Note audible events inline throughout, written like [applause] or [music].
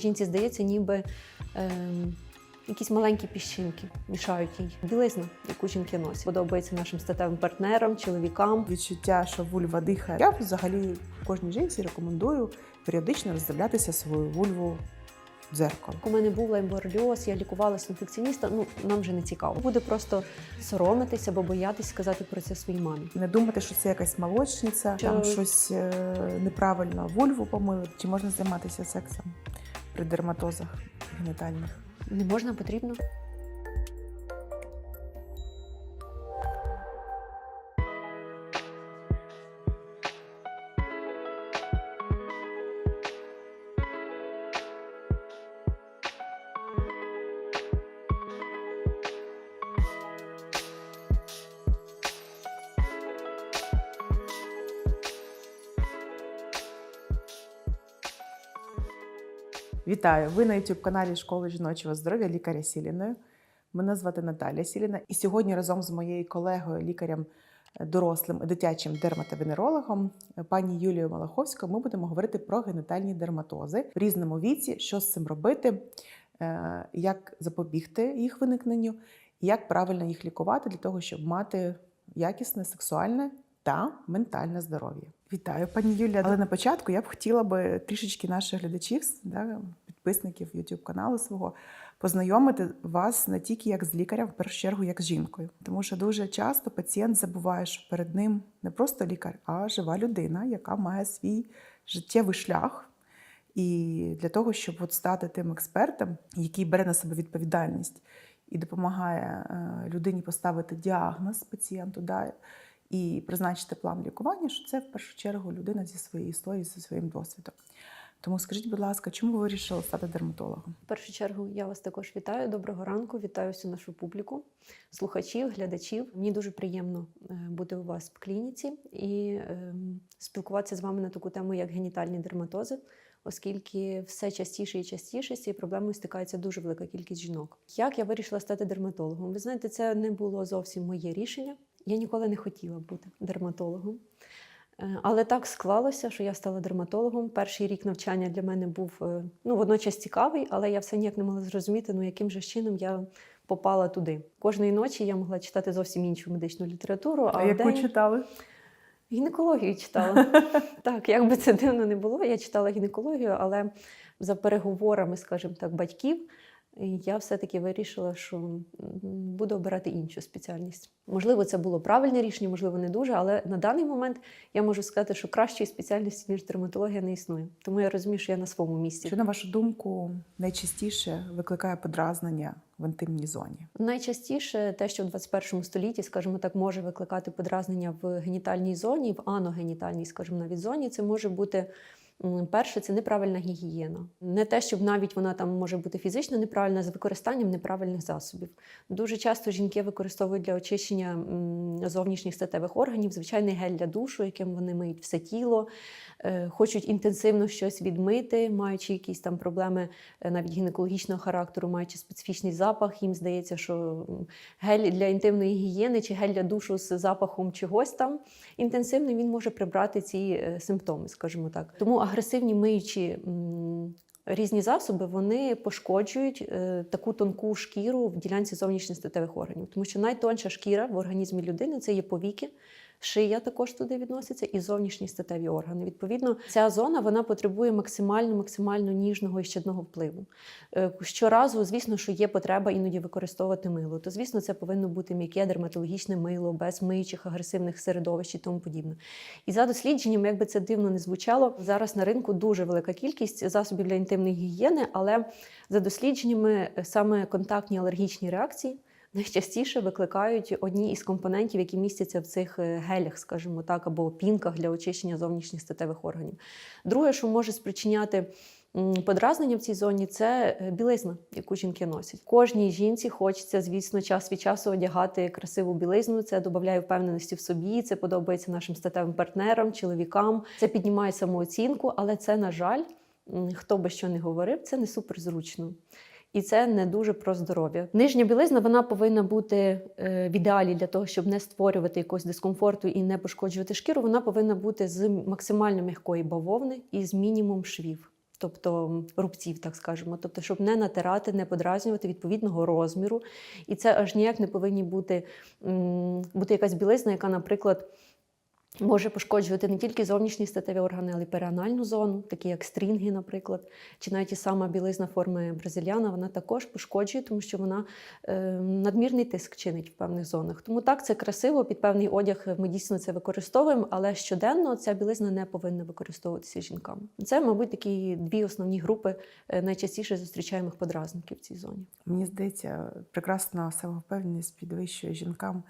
жінці здається, ніби е, якісь маленькі піщинки мішають їй. Білизна, яку жінки носять. Подобається нашим статевим партнерам, чоловікам. Відчуття, що вульва дихає. Я взагалі кожній жінці рекомендую періодично роздивлятися свою вульву в дзеркало. У мене був лейборльоз, я лікувалася інфекціоніста. Ну нам вже не цікаво. Буде просто соромитися або боятись сказати про це своїй мамі. Не думати, що це якась молочниця, Що- там щось е, неправильно вульву помили. Чи можна займатися сексом при дерматозах генітальних? Не можна, потрібно. Вітаю! Ви на youtube каналі Школи жіночого здоров'я лікаря Сіліною. Мене звати Наталія Сіліна, і сьогодні разом з моєю колегою, лікарем дорослим і дитячим дерматовенерологом, пані Юлією Малаховською, ми будемо говорити про генітальні дерматози в різному віці, що з цим робити, е, як запобігти їх виникненню, як правильно їх лікувати для того, щоб мати якісне сексуальне та ментальне здоров'я. Вітаю, пані Юлія. Але на початку я б хотіла би трішечки наших глядачів, да, підписників YouTube каналу свого познайомити вас не тільки як з лікарем, в першу чергу як з жінкою. Тому що дуже часто пацієнт забуває, що перед ним не просто лікар, а жива людина, яка має свій життєвий шлях. І для того, щоб от стати тим експертом, який бере на себе відповідальність і допомагає е, людині поставити діагноз пацієнту, да, і призначити план лікування, що це в першу чергу людина зі своєю історією, зі своїм досвідом. Тому скажіть, будь ласка, чому ви вирішили стати дерматологом? В першу чергу я вас також вітаю. Доброго ранку. Вітаю всю нашу публіку, слухачів, глядачів. Мені дуже приємно е, бути у вас в клініці і ем, спілкуватися з вами на таку тему, як генітальні дерматози, оскільки все частіше і частіше з цією проблемою стикається дуже велика кількість жінок. Як я вирішила стати дерматологом? Ви знаєте, це не було зовсім моє рішення. Я ніколи не хотіла бути дерматологом. Е, Але так склалося, що я стала дерматологом. Перший рік навчання для мене був е, ну, водночас цікавий, але я все ніяк не могла зрозуміти, ну яким же чином я попала туди. Кожної ночі я могла читати зовсім іншу медичну літературу, а, А яку день читали? гінекологію читала. [laughs] так, як би це дивно не було, я читала гінекологію, але за переговорами, скажімо так, батьків. Я все-таки вирішила, що буду обирати іншу спеціальність. Можливо, це було правильне рішення, можливо, не дуже, але на даний момент я можу сказати, що кращої спеціальності, ніж дерматологія, не існує. Тому я розумію, що я на своєму місці. Що, на вашу думку, найчастіше викликає подразнення в інтимній зоні? Найчастіше те, що в 21 столітті, скажімо так, може викликати подразнення в генітальній зоні, в аногенітальній, скажімо, навіть зоні, це може бути. Перше, це неправильна гігієна. Не те, щоб навіть вона там може бути фізично неправильна з використанням неправильних засобів. Дуже часто жінки використовують для очищення зовнішніх статевих органів звичайний гель для душу, яким вони миють все тіло, е, хочуть інтенсивно щось відмити, маючи якісь там проблеми е, навіть гінекологічного характеру, маючи специфічний запах. Їм здається, що гель для інтимної гігієни чи гель для душу з запахом чогось там інтенсивним він може прибрати ці е, симптоми, скажімо так. Тому агресивні миючі. Різні засоби вони пошкоджують е, таку тонку шкіру в ділянці зовнішніх статевих органів, тому що найтонша шкіра в організмі людини це є повіки, шия також туди відноситься, і зовнішні статеві органи. Відповідно, ця зона вона потребує максимально максимально ніжного і щадного впливу. Е, Щоразу, звісно, що є потреба іноді використовувати мило. То, звісно, це повинно бути м'яке дерматологічне мило, без миючих агресивних середовищ і тому подібне. І за дослідженням, як би це дивно не звучало, зараз на ринку дуже велика кількість засобів для інтимної гігієни, але за дослідженнями е, саме контактні алергічні реакції. Найчастіше викликають одні із компонентів, які містяться в цих е, гелях, скажімо так, або пінках для очищення зовнішніх статевих органів. Друге, що може спричиняти подразнення в цій зоні, це е, білизна, яку жінки носять. Кожній жінці хочеться, звісно, час від часу одягати красиву білизну. Це додає впевненості в собі, це подобається нашим статевим партнерам, чоловікам. Це піднімає самооцінку, але це, на жаль, хто би що не говорив, це не суперзручно. І це не дуже про здоров'я. Нижня білизна вона повинна бути е, в ідеалі для того, щоб не створювати якогось дискомфорту і не пошкоджувати шкіру. Вона повинна бути з максимально м'якої бавовни і з мінімум швів. Тобто рубців, так скажемо, тобто, щоб не натирати, не подразнювати відповідного розміру. І це аж ніяк не повинні бути, бути якась білизна, яка, наприклад, може пошкоджувати не тільки зовнішні статеві органи, але й переанальну зону, такі як стрінги, наприклад, чи навіть і сама білизна форми бразильяна, вона також пошкоджує, тому що вона е, надмірний тиск чинить в певних зонах. Тому так це красиво, під певний одяг ми дійсно це використовуємо, але щоденно ця білизна не повинна використовуватися жінками. Це, мабуть, такі дві основні групи е, найчастіше зустрічаємих подразників в цій зоні. Мені здається, прекрасна самовпевненість підвищує жінкам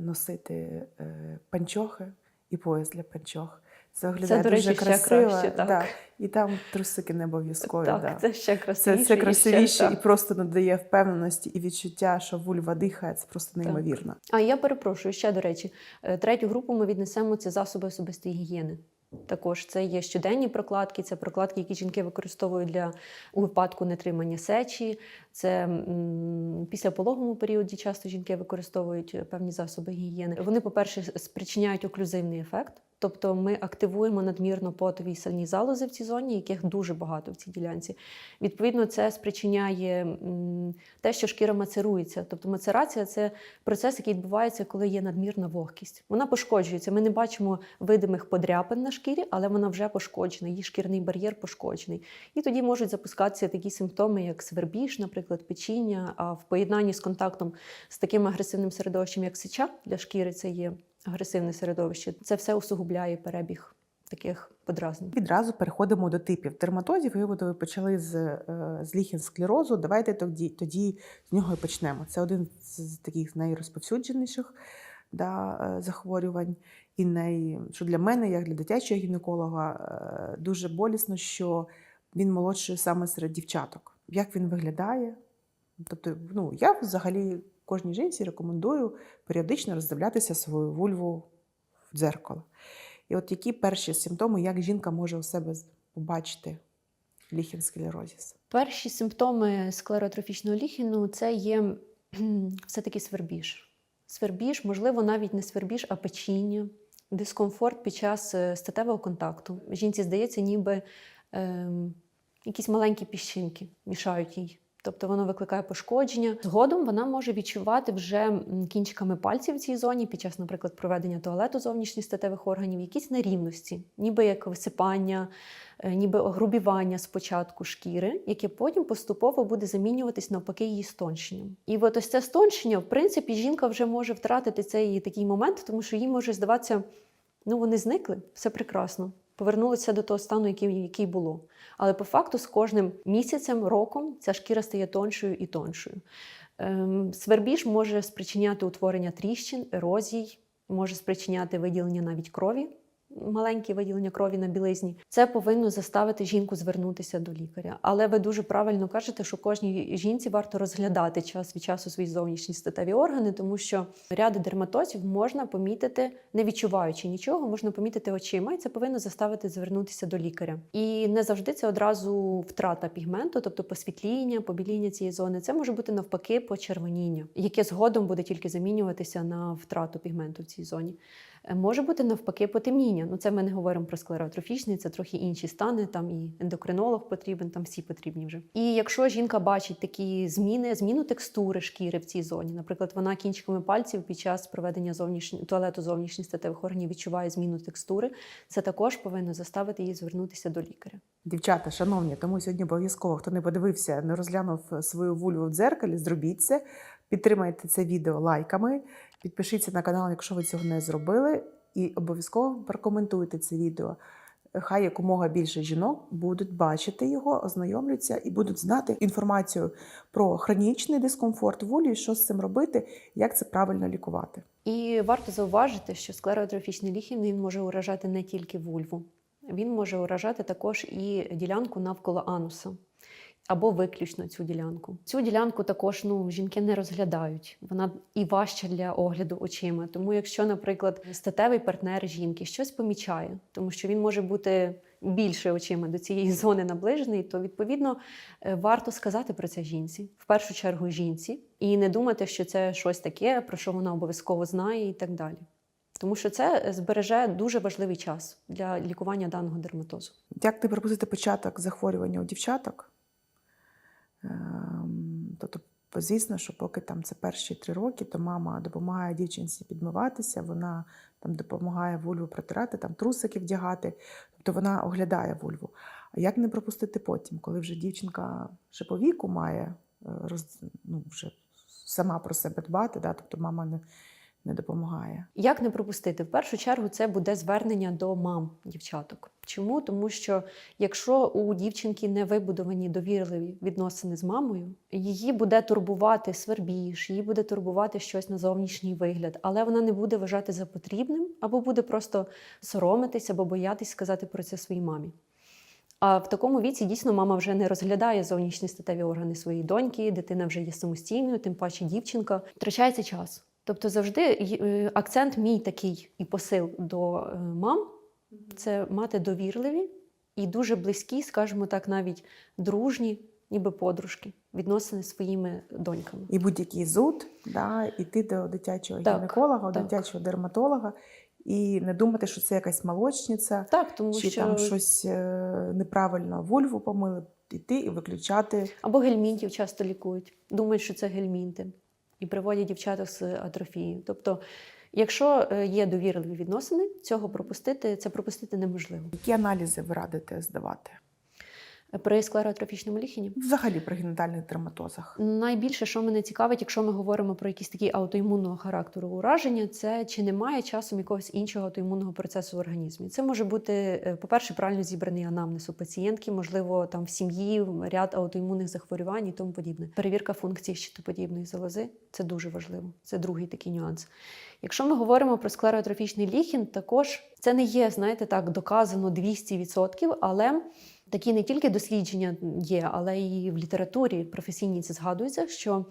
носити е, панчохи і пояс для панчох. Це виглядає до речі, дуже ще краще, так. так. І там трусики не обов'язкові. так, да. це ще красивіше. це і красивіше ще, і просто надає впевненості і відчуття, що вульва дихає. Це просто Так. неймовірно. А я перепрошую ще до речі, е, третю групу ми віднесемо це засоби особистої гігієни. Також це є щоденні прокладки, це прокладки, які жінки використовують для у випадку нетримання сечі. Це після пологовому періоді часто жінки використовують певні засоби гігієни. Вони, по-перше, спричиняють оклюзивний ефект. Тобто ми активуємо надмірно потові і сальні залози в цій зоні, яких дуже багато в цій ділянці. Відповідно, це спричиняє те, що шкіра мацерується. Тобто мацерація це процес, який відбувається, коли є надмірна вогкість. Вона пошкоджується. Ми не бачимо видимих подряпин на шкірі, але вона вже пошкоджена, її шкірний бар'єр пошкоджений. І тоді можуть запускатися такі симптоми, як свербіж, наприклад, печіння. А в поєднанні з контактом з таким агресивним середовищем, як сеча для шкіри, це є агресивне середовище. Це все усугубляє перебіг таких подразнень. Відразу переходимо до типів дерматозів. Ви, ви почали з, е, з ліхінсклерозу. Давайте тоді, тоді з нього і почнемо. Це один з таких найрозповсюдженіших да, е, захворювань. І най, що для мене, як для дитячого гінеколога, е, дуже болісно, що він молодший саме серед дівчаток. Як він виглядає? Тобто, ну, я взагалі кожній жінці рекомендую періодично роздивлятися свою вульву в дзеркало. І от які перші симптоми, як жінка може у себе побачити ліхінсклерозіс? Перші симптоми склеротрофічного ліхіну це є все-таки свербіж. Свербіж, можливо, навіть не свербіж, а печіння, дискомфорт під час е, статевого контакту. Жінці здається, ніби ем, якісь маленькі піщинки мішають їй. Тобто воно викликає пошкодження. Згодом вона може відчувати вже кінчиками пальців в цій зоні під час, наприклад, проведення туалету зовнішніх статевих органів, якісь нерівності, ніби як висипання, е, ніби огрубівання спочатку шкіри, яке потім поступово буде замінюватись навпаки її стоншенням. І от ось це стоншення, в принципі, жінка вже може втратити цей такий момент, тому що їй може здаватися, ну вони зникли, все прекрасно. Повернулися до того стану, який, який було. Але по факту з кожним місяцем, роком ця шкіра стає тоншою і тоншою. Ем, свербіж може спричиняти утворення тріщин, ерозій, може спричиняти виділення навіть крові, маленькі виділення крові на білизні. Це повинно заставити жінку звернутися до лікаря. Але ви дуже правильно кажете, що кожній жінці варто розглядати час від часу свої зовнішні статеві органи, тому що ряд дерматозів можна помітити, не відчуваючи нічого, можна помітити очима, і це повинно заставити звернутися до лікаря. І не завжди це одразу втрата пігменту, тобто посвітління, побіління цієї зони. Це може бути навпаки почервоніння, яке згодом буде тільки замінюватися на втрату пігменту в цій зоні. Може бути навпаки потемніння. Ну це ми не говоримо про склеротрофічний, це трохи інші стани. Там і ендокринолог потрібен, там всі потрібні вже. І якщо жінка бачить такі зміни, зміну текстури шкіри в цій зоні, наприклад, вона кінчиками пальців під час проведення зовнішні, туалету зовнішніх статевих органів відчуває зміну текстури, це також повинно заставити її звернутися до лікаря. Дівчата, шановні, тому сьогодні обов'язково, хто не подивився, не розглянув свою вульву в дзеркалі, зробіть це. Підтримайте це відео лайками, підпишіться на канал, якщо ви цього не зробили, і обов'язково прокоментуйте це відео. Хай якомога більше жінок будуть бачити його, ознайомляться і будуть знати інформацію про хронічний дискомфорт вулі, що з цим робити, як це правильно лікувати. І варто зауважити, що склеротрофічний ліхін він може уражати не тільки вульву, він може уражати також і ділянку навколо ануса. Або виключно цю ділянку. Цю ділянку також ну, жінки не розглядають. Вона і важча для огляду очима. Тому, якщо, наприклад, статевий партнер жінки щось помічає, тому що він може бути більше очима до цієї зони наближений, то відповідно е, варто сказати про це жінці, в першу чергу жінці, і не думати, що це щось таке, про що вона обов'язково знає, і так далі. тому що це збереже дуже важливий час для лікування даного дерматозу. Як не пропустити початок захворювання у дівчаток? Ем, Тобто, звісно, що поки там це перші три роки, то мама допомагає дівчинці підмиватися, вона там допомагає вульву протирати, там трусики вдягати, тобто вона оглядає вульву. А як не пропустити потім, коли вже дівчинка ще по віку має е, роз, ну, вже сама про себе дбати, да? тобто мама не, не допомагає. Як не пропустити? В першу чергу це буде звернення до мам дівчаток. Чому? Тому що якщо у дівчинки не вибудовані довірливі відносини з мамою, її буде турбувати свербіж, її буде турбувати щось на зовнішній вигляд, але вона не буде вважати за потрібним, або буде просто соромитись або боятись сказати про це своїй мамі. А в такому віці дійсно мама вже не розглядає зовнішні статеві органи своєї доньки, дитина вже є самостійною, тим паче дівчинка. Втрачається час. Тобто завжди е, акцент мій такий і посил до е, мам це мати довірливі і дуже близькі, скажімо так, навіть дружні, ніби подружки, відносини зі своїми доньками. І будь-який зуд, да, іти до дитячого Так, гінеколога, так. дитячого дерматолога, і не думати, що це якась молочниця, Так, тому чи що там щось е, неправильно вульву помили, іти і виключати. або гельмінтів часто лікують, думають, що це гельмінти, і приводять дівчаток з атрофією. Тобто, якщо е, є довірливі відносини, цього пропустити це пропустити неможливо. Які аналізи ви радите здавати? При склеротрофічному ліхіні Взагалі при генітальних дерматозах. Найбільше, що мене цікавить, якщо ми говоримо про якісь такі аутоімунного характеру ураження, це чи немає часом якогось іншого аутоімунного процесу в організмі. Це може бути, е, по-перше, правильно зібраний анамнез у пацієнтки, можливо, там в сім'ї ряд аутоімунних захворювань і тому подібне. Перевірка функції щитоподібної залози це дуже важливо. Це другий такий нюанс. Якщо ми говоримо про склеротрофічний ліхін, також це не є, знаєте, так доказано 200%, але Такі не тільки дослідження є, але і в літературі професійній це згадується, що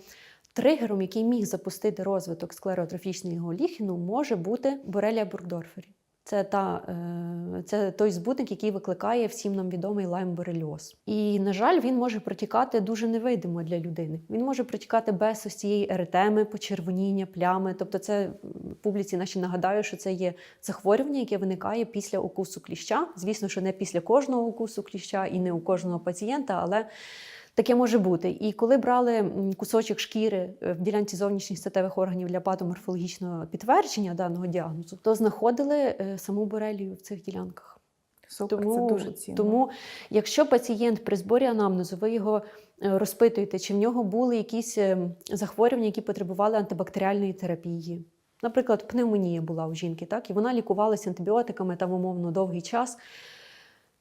тригером, який міг запустити розвиток склеротрофічного ліхіну, може бути борелія бургдорфері. Це, та, е, це той збутник, який викликає всім нам відомий лайм-борельоз. І, на жаль, він може протікати дуже невидимо для людини. Він може протікати без ось цієї еретеми, почервоніння, плями. Тобто, це публіці наші нагадаю, що це є захворювання, яке виникає після укусу кліща. Звісно, що не після кожного укусу кліща і не у кожного пацієнта, але Таке може бути. І коли брали кусочок шкіри е, в ділянці зовнішніх статевих органів для патоморфологічного підтвердження даного діагнозу, то знаходили е, саму борелію в цих ділянках. Супер, Тому, це дуже цінно. тому, якщо пацієнт при зборі анамнезу, ви його е, розпитуєте, чи в нього були якісь е, захворювання, які потребували антибактеріальної терапії. Наприклад, пневмонія була у жінки, так, і вона лікувалася антибіотиками там умовно довгий час.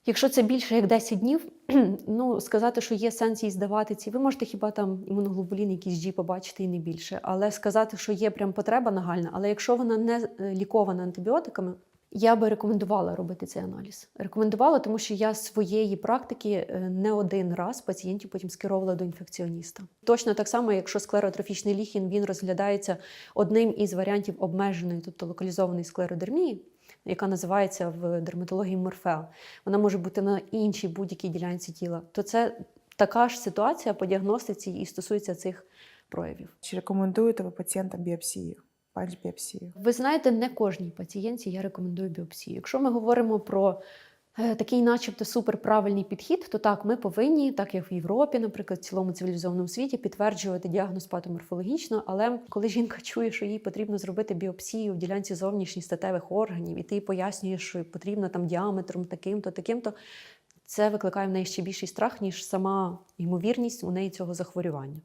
Якщо це більше як 10 днів, [clears throat] ну сказати, що є сенс їй здавати ці, ви можете хіба там імуноглобулін, якийсь G побачити і не більше. Але сказати, що є прям потреба нагальна, але якщо вона не е, лікована антибіотиками, я би рекомендувала робити цей аналіз. Рекомендувала, тому що я своєї практики е, не один раз пацієнтів потім скеровувала до інфекціоніста. Точно так само, якщо склеротрофічний ліхін він розглядається одним із варіантів обмеженої, тобто локалізованої склеродермії, яка називається в дерматології морфеа, вона може бути на іншій будь-якій ділянці тіла, то це така ж ситуація по діагностиці і стосується цих проявів. Чи рекомендуєте ви пацієнтам біопсію? Пальч-біопсію? Ви знаєте, не кожній пацієнтці я рекомендую біопсію. Якщо ми говоримо про такий, начебто, суперправильний підхід, то так, ми повинні, так як в Європі, наприклад, в цілому цивілізованому світі, підтверджувати діагноз патоморфологічно. Але коли жінка [laughs] чує, що їй потрібно зробити біопсію в ділянці зовнішніх статевих органів, і ти пояснюєш, що потрібно там діаметром таким-то, таким-то, це викликає в неї ще більший страх, ніж сама ймовірність у неї цього захворювання.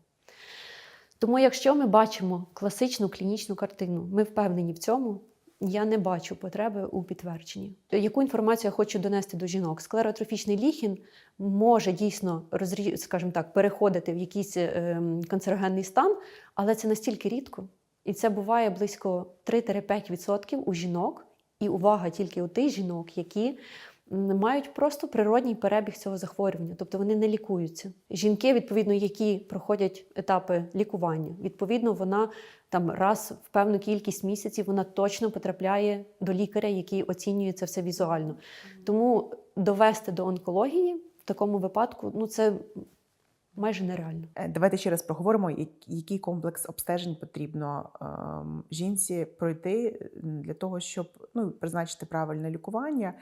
Тому, якщо ми бачимо класичну клінічну картину, ми впевнені в цьому. Я не бачу потреби у підтвердженні. Яку інформацію я хочу донести до жінок? Склеротрофічний ліхін може дійсно розрі... скажімо так, переходити в якийсь е, канцерогенний стан, але це настільки рідко. І це буває близько 3-5% у жінок, і увага тільки у тих жінок, які мають просто природній перебіг цього захворювання, тобто вони не лікуються. Жінки, відповідно, які проходять етапи лікування, відповідно, вона там раз в певну кількість місяців вона точно потрапляє до лікаря, який оцінює це все візуально. Тому довести до онкології в такому випадку, ну це майже нереально. Е, Давайте ще раз проговоримо, який комплекс обстежень потрібно ем, жінці пройти для того, щоб ну, призначити правильне лікування,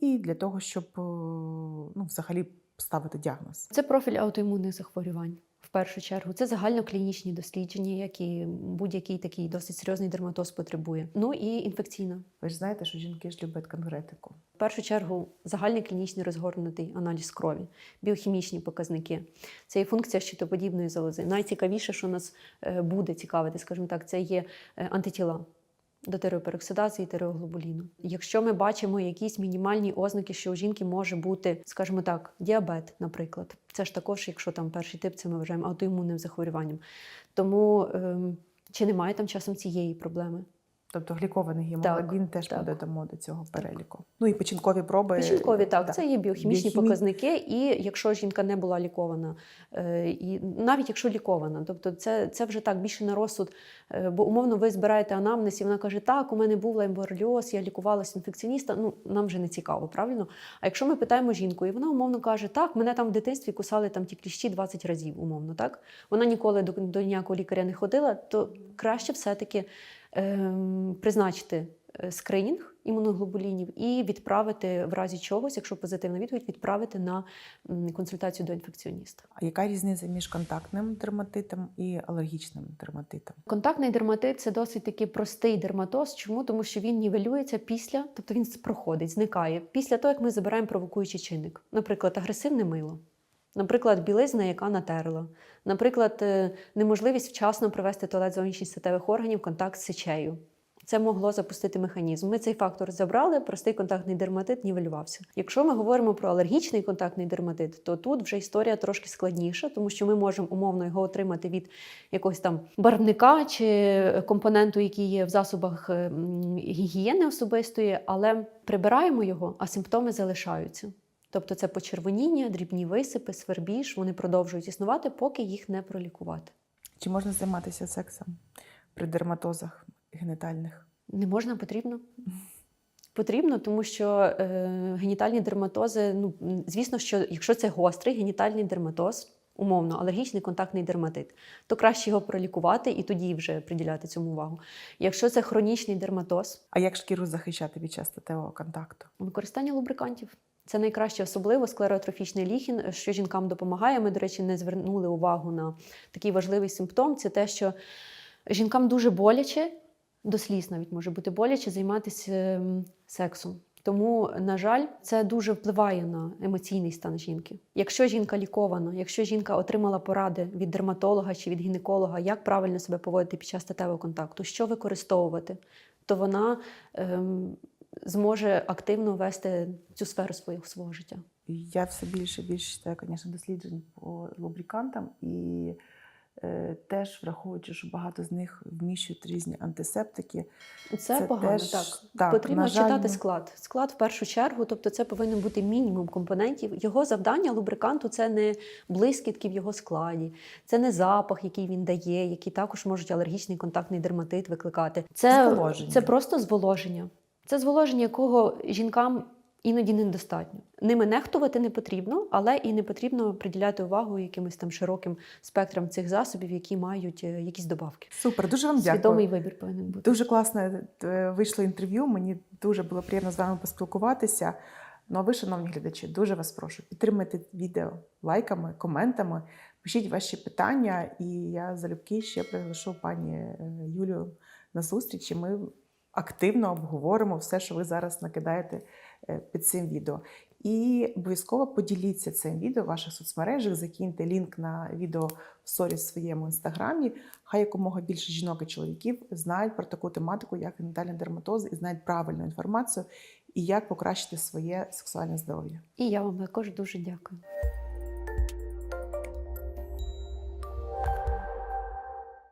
і для того, щоб е, ну, взагалі ставити діагноз. Це профіль аутоімунних захворювань. В першу чергу це загальноклінічні дослідження, які будь-який такий досить серйозний дерматоз потребує. Ну і інфекційна. Ви ж знаєте, що жінки ж люблять конкретику. В першу чергу загальний клінічний розгорнутий аналіз крові, біохімічні показники. Це є функція щитоподібної залози. Найцікавіше, що нас е, буде цікавити, скажімо так, це є е, антитіла до тиреопероксидазії, тиреоглобуліну. Якщо ми бачимо якісь мінімальні ознаки, що у жінки може бути, скажімо так, діабет, наприклад, це ж також, якщо там перший тип, це ми вважаємо аутоімунним захворюванням. Тому ем, чи немає там часом цієї проблеми? Тобто глікований гемоглобін теж так. додамо до цього переліку. Ну і печінкові проби. Печінкові, так, да. це є біохімічні Біохімі- показники, і якщо жінка не була лікована, е, і навіть якщо лікована, тобто це, це вже так більше на розсуд, е, бо умовно ви збираєте анамнез, і вона каже, так, у мене був лаймборльоз, я лікувалася інфекціоніста. Ну нам вже не цікаво, правильно? А якщо ми питаємо жінку, і вона умовно каже, так, мене там в дитинстві кусали там ті кліщі 20 разів, умовно, так вона ніколи до, до ніякого лікаря не ходила, то краще все-таки призначити е, скринінг імуноглобулінів і відправити в разі чогось, якщо позитивна відповідь, відправити на консультацію до інфекціоніста. А яка різниця між контактним дерматитом і алергічним дерматитом? Контактний дерматит це досить таки простий дерматоз. Чому? Тому що він нівелюється після, тобто він проходить, зникає після того, як ми забираємо провокуючий чинник, наприклад, агресивне мило. Наприклад, білизна, яка натерла, наприклад, е, неможливість вчасно привести туалет зовнішніх статевих органів в контакт з сечею. Це могло запустити механізм. Ми цей фактор забрали, простий контактний дерматит нівелювався. Якщо ми говоримо про алергічний контактний дерматит, то тут вже історія трошки складніша, тому що ми можемо умовно його отримати від якогось там барвника чи компоненту, який є в засобах е, гігієни особистої, але прибираємо його, а симптоми залишаються. Тобто це почервоніння, дрібні висипи, свербіж, вони продовжують існувати, поки їх не пролікувати. Чи можна займатися сексом при дерматозах генітальних? Не можна, потрібно. Потрібно, тому що е, генітальні дерматози, ну звісно, що якщо це гострий генітальний дерматоз, умовно, алергічний контактний дерматит, то краще його пролікувати і тоді вже приділяти цьому увагу. Якщо це хронічний дерматоз, А як шкіру захищати під час статевого контакту? використання лубрикантів. Це найкраще, особливо склеротрофічний ліхін, що жінкам допомагає. Ми, до речі, не звернули увагу на такий важливий симптом. Це те, що жінкам дуже боляче, до сліз навіть може бути боляче займатися ем, сексом. Тому, на жаль, це дуже впливає на емоційний стан жінки. Якщо жінка лікована, якщо жінка отримала поради від дерматолога чи від гінеколога, як правильно себе поводити під час статевого контакту, що використовувати, то вона ем, зможе активно вести цю сферу свого, свого життя. Я все більше і більше читаю, звісно, досліджень по лубрикантам і е, теж враховуючи, що багато з них вміщують різні антисептики. Це, Це погано, теж- так. так, Потрібно жаль, читати склад. Склад в першу чергу, тобто це повинен бути мінімум компонентів. Його завдання лубриканту це не блискітки в його складі, це не запах, який він дає, які також можуть алергічний контактний дерматит викликати. Це, це просто зволоження. Це зволоження, якого жінкам іноді недостатньо. Ними нехтувати не потрібно, але і не потрібно приділяти увагу якимось там широким спектрам цих засобів, які мають е, якісь добавки. Супер, дуже вам дякую. Свідомий вибір повинен бути. Дуже класне е, вийшло інтерв'ю. Мені дуже було приємно з вами поспілкуватися. Ну а ви, шановні глядачі, дуже вас прошу підтримайте відео лайками, коментами, пишіть ваші питання, і я залюбки ще приглашу пані е, Юлію на зустріч. І ми активно обговоримо все, що ви зараз накидаєте е, під цим відео. І обов'язково поділіться цим відео в ваших соцмережах, закиньте лінк на відео в сторі в своєму інстаграмі. Хай якомога більше жінок і чоловіків знають про таку тематику, як генітальний дерматоз, і знають правильну інформацію і як покращити своє сексуальне здоров'я. І я вам також дуже дякую.